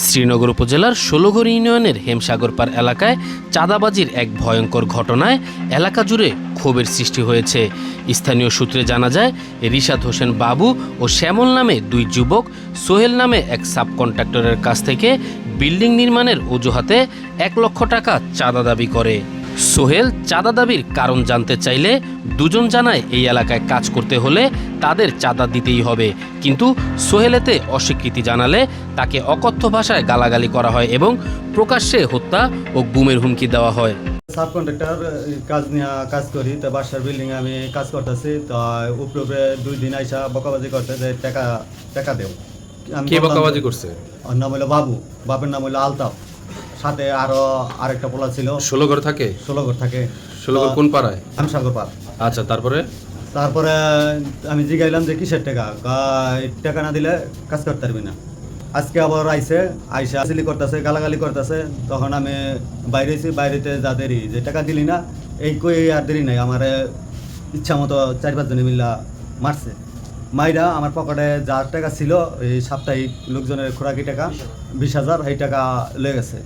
শ্রীনগর উপজেলার ষোলঘর ইউনিয়নের হেমসাগরপার এলাকায় চাঁদাবাজির এক ভয়ঙ্কর ঘটনায় এলাকা জুড়ে ক্ষোভের সৃষ্টি হয়েছে। স্থানীয় সূত্রে জানা যায়, রিশাদ হোসেন বাবু ও শ্যামল নামে দুই যুবক, সোহেল নামে এক সাব কন্ট্রাক্টরের কাছ থেকে বিল্ডিং নির্মাণের অজুহাতে এক লক্ষ টাকা চাঁদা দাবি করে। সোহেল চাঁদা দাবির কারণ জানতে চাইলে দুজন জানায় এই এলাকায় কাজ করতে হলে তাদের চাঁদা দিতেই হবে। কিন্তু সোহেলেতে অস্বীকৃতি জানালে তাকে অকথ্য ভাষায় গালাগালি করা হয় এবং প্রকাশ্যে হত্যা ও গুমের হুমকি দেওয়া হয়। সাব কন্ট্রাক্টর কাজ নিয়ে কাজ করি তো বাসার বিল্ডিং আমি কাজ করতেছি তো উপরে উপরে দুই দিন আইসা বকাবাজি করতে যে টাকা টাকা দেও। আমি কে বকাবাজি করছে? ওর নাম হলো বাবু বাপের নাম হলো আলতাফ। সাথে আরও আরেকটা পোলা ছিল। ষোলো ঘর থাকে? ষোলো ঘর থাকে। ষোলো ঘর কোন পাড়ায়? আমি সাগর পার আচ্ছা তারপরে? তারপরে আমি জিগাইলাম যে কিসের টাকা? টাকা না দিলে কাজ করতে পারবি না। আজকে আবার আইসে আইসে আসিলি করতেছে গালাগালি করতেছে। তখন আমি বাইরেছি বাইরেতে যা দেরি যে টাকা দিলি না এই কই আর দেরি নাই। আমার ইচ্ছা মতো চার পাঁচজনে মিল্লা মারছে। মাইরা আমার পকেটে যার টাকা ছিল, এই সাপ্তাহিক লোকজনের খোরাকি টাকা, বিশ হাজার, এই টাকা লেগে গেছে।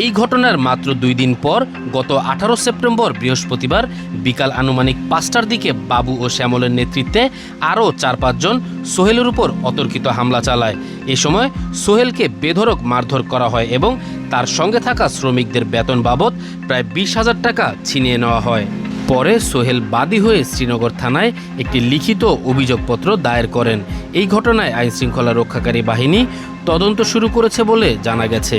এই ঘটনার মাত্র দুই দিন পর, গত আঠারো সেপ্টেম্বর বৃহস্পতিবার বিকাল আনুমানিক পাঁচটার দিকে বাবু ও শ্যামলের নেতৃত্বে আরও চার পাঁচজন সোহেলের উপর অতর্কিত হামলা চালায়। এ সময় সোহেলকে বেধরক মারধর করা হয় এবং তার সঙ্গে থাকা শ্রমিকদের বেতন বাবদ প্রায় বিশ হাজার টাকা ছিনিয়ে নেওয়া হয়। পরে সোহেল বাদী হয়ে শ্রীনগর থানায় একটি লিখিত অভিযোগপত্র দায়ের করেন। এই ঘটনায় আইনশৃঙ্খলা রক্ষাকারী বাহিনী তদন্ত শুরু করেছে বলে জানা গেছে।